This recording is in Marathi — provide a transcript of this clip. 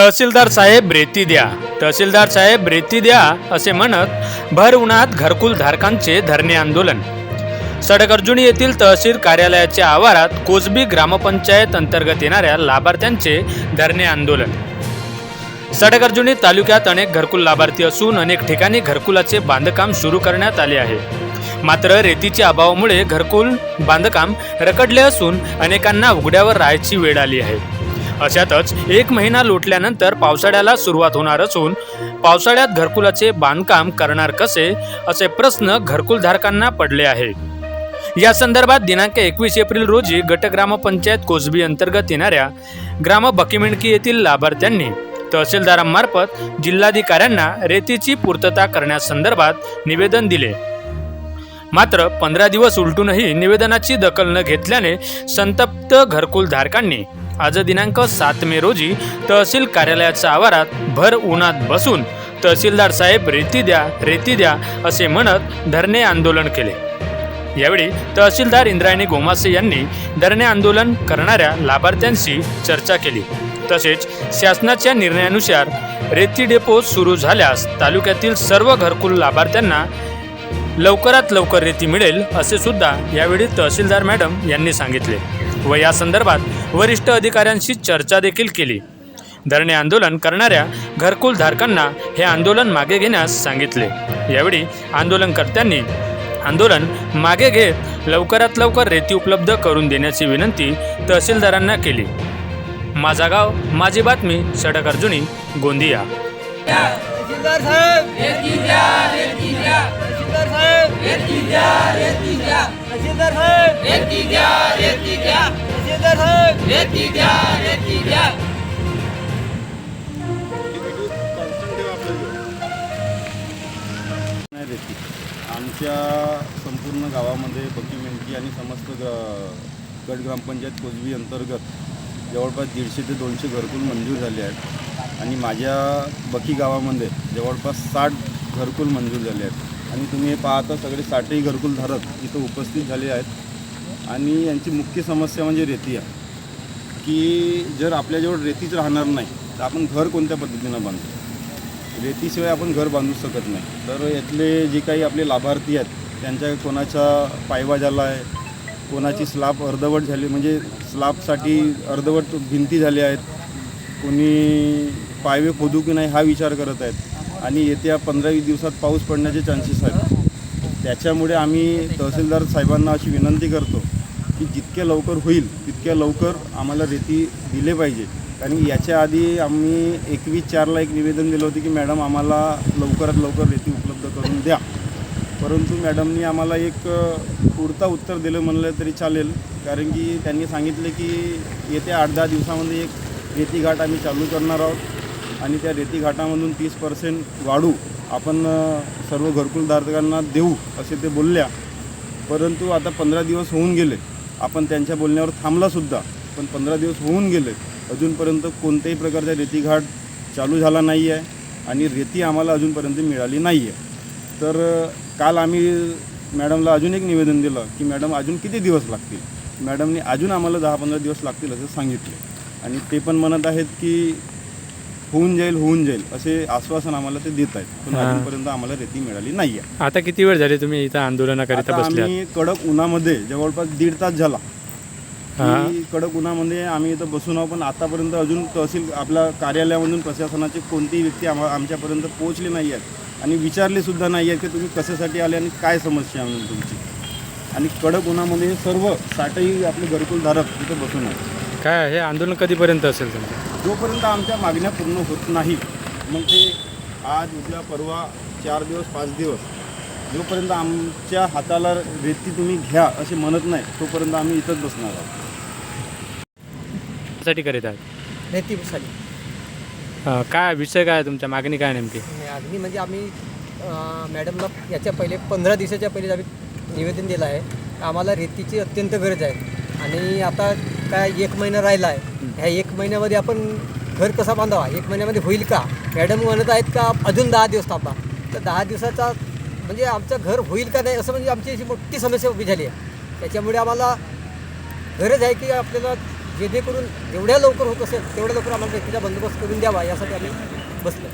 तहसीलदार साहेब रेती द्या. तहसीलदार साहेब रेती द्या असे म्हणत भर उन्हात घरकुल धारकांचे धरणे आंदोलन. सडकर्जुनी येथील तहसील कार्यालयाच्या आवारात कोसबी ग्रामपंचायत अंतर्गत येणाऱ्या लाभार्थ्यांचे धरणे आंदोलन. सडकर्जुनी तालुक्यात अनेक घरकुल लाभार्थी असून अनेक ठिकाणी घरकुलाचे बांधकाम सुरू करण्यात आले आहे. मात्र रेतीच्या अभावामुळे घरकुल बांधकाम रखडले असून अनेकांना उघड्यावर राहायची वेळ आली आहे. अशातच एक महिना लोटल्यानंतर पावसाळ्याला सुरुवात होणार असून पावसाळ्यात घरकुलाचे बांधकाम करणार कसे असे प्रश्न घरकुलधारकांना पडले आहे. या संदर्भात दिनांक एकवीस एप्रिल रोजी गट ग्रामपंचायत कोसबी अंतर्गत येणाऱ्या ग्राम बकीमिणकी येथील लाभार्थ्यांनी तहसीलदारांमार्फत जिल्हाधिकाऱ्यांना रेतीची पूर्तता करण्यासंदर्भात निवेदन दिले. मात्र पंधरा दिवस उलटूनही निवेदनाची दखल न घेतल्याने संतप्त घरकुलधारकांनी आज दिनांक सात मे रोजी तहसील कार्यालयाच्या आवारात भर उन्हात बसून तहसीलदार साहेब रेती द्या रेती द्या असे म्हणत धरणे आंदोलन केले. यावेळी तहसीलदार इंद्रायणी गोमासे यांनी धरणे आंदोलन करणाऱ्या लाभार्थ्यांशी चर्चा केली. तसेच शासनाच्या निर्णयानुसार रेती डेपो सुरू झाल्यास तालुक्यातील सर्व घरकुल लाभार्थ्यांना लवकरात लवकर रेती मिळेल असे सुद्धा यावेळी तहसीलदार मॅडम यांनी सांगितले. व या संदर्भात वरिष्ठ अधिकाऱ्यांशी चर्चा देखील केली. धरणे आंदोलन करणाऱ्या घरकुल धारकांना हे आंदोलन मागे घेण्यास सांगितले. यावेळी आंदोलनकर्त्यांनी आंदोलन मागे घेत लवकरात लवकर रेती उपलब्ध करून देण्याची विनंती तहसीलदारांना केली. माझा गाव माझी बातमी सडक अर्जुनी गोंदिया. तहसीलदार साहेब तहसीलदार साहेब नाही रेती. आमच्या संपूर्ण गावामध्ये बकीमेंटी आणि समस्त ग गट ग्रामपंचायत कोजवी अंतर्गत जवळपास दीडशे ते दोनशे घरकुल मंजूर झाले आहेत. आणि माझ्या बकी गावामध्ये जवळपास साठ घरकुल मंजूर झाले आहेत. आणि तुम्ही हे पाहता सगळे साठही घरकुल धारक इथं उपस्थित झाले आहेत. आणि यांची मुख्य समस्या म्हणजे रेती आहे. की जर आपल्याजवळ रेतीच राहणार नाही तर आपण घर कोणत्या पद्धतीनं बांधतो रेतीशिवाय आपण घर बांधू शकत नाही. तर यातले जे काही आपले लाभार्थी आहेत त्यांच्या कोणाचा पायवा झाला आहे कोणाची स्लाब अर्धवट झाली म्हणजे स्लाबसाठी अर्धवट भिंती झाल्या आहेत कोणी पायवे खोदू की नाही हा विचार करत आहेत. आणि येत्या पंधरा वीस दिवसात पाऊस पडण्याचे चान्सेस आहेत. त्याच्यामुळे आम्ही तहसीलदार साहेबांना अशी विनंती करतो की जितक्या लवकर होईल तितक्या लवकर आम्हाला रेती दिले पाहिजे. कारण याच्या आधी आम्ही एकवीस चारला एक निवेदन दिलं होतं की मॅडम आम्हाला लवकरात लवकर रेती उपलब्ध करून द्या. परंतु मॅडमनी आम्हाला एक पुढता पुरता उत्तर दिलं म्हणलं तरी चालेल. कारण की त्यांनी सांगितले की येत्या आठ दहा दिवसामध्ये एक रेती घाट आम्ही चालू करणार आहोत. आणि त्या रेती घाटामधून तीस पर्सेंट वाढू आपण सर्व सर्व घरकुलधारकांना देऊ असे ते बोलल्या. परंतु आता पंधरा दिवस होऊन गेले. आपण त्यांच्या बोलण्यावर थांबलासुद्धा पण पंधरा दिवस होऊन गेले. अजूनपर्यंत कोणत्याही प्रकारचा रेतीघाट चालू झाला नाही आहे आणि रेती आम्हाला अजूनपर्यंत मिळाली नाही आहे तर काल आम्ही मॅडमला अजून एक निवेदन दिलं की मॅडम अजून किती दिवस लागतील? मॅडमने अजून आम्हाला दहा पंधरा दिवस लागतील असं सांगितले. आणि ते पण म्हणत आहेत की होऊन जाईल होऊन जाईल असे आश्वासन आम्हाला ते देत आहेत. पण. अजूनपर्यंत आम्हाला रेती मिळाली नाही आहे. आता किती वेळ झाले तुम्ही इथं आंदोलनाकरिता आता बसले आम्ही कडक उन्हामध्ये जवळपास दीड तास झाला. हां. की कडक उन्हामध्ये आम्ही इथं बसून आहोत पण आतापर्यंत अजून तहसील आपल्या कार्यालयामधून प्रशासनाची कोणतीही व्यक्ती आम्हा आमच्यापर्यंत पोहोचली नाही आहेत. आणि विचारले सुद्धा नाही आहेत की तुम्ही कशासाठी आले आणि काय समस्या आहे म्हणून तुमची. आणि कडक उन्हामध्ये सर्व साठही आपले घरकुलधारक इथं बसून आहेत. काय हे आंदोलन कधीपर्यंत असेल तुमचं? जोपर्यंत आमच्या मागण्या पूर्ण होत नाही मग ते आज उद्या परवा चार दिवस पाच दिवस जोपर्यंत आमच्या हाताला रेती तुम्ही घ्या असे म्हणत नाही तोपर्यंत आम्ही इथंच बसणार आहोत. साठी करीत आहात? रेती साली अं, काय विषय काय आहे तुमच्या? मागणी काय नेमकी? अग्नी म्हणजे आम्ही अं, मॅडमला याच्या पहिले पंधरा दिवसाच्या पहिले आम्ही निवेदन दिलं आहे. आम्हाला रेतीची अत्यंत गरज आहे. आणि आता काय एक महिना राहिला आहे ह्या एक महिन्यामध्ये आपण घर कसा बांधावा? एक महिन्यामध्ये होईल का? मॅडम म्हणत आहेत का अजून दहा दिवस थांबा. तर दहा दिवसाचा म्हणजे आमचं घर होईल का नाही असं म्हणजे आमची अशी मोठी समस्या उभी झाली आहे. त्याच्यामुळे आम्हाला गरज आहे की आपल्याला जेणेकरून जेवढ्या लवकर होत असेल तेवढ्या लवकर आम्हाला रेतीचा बंदोबस्त करून द्यावा यासाठी आम्ही बसलो.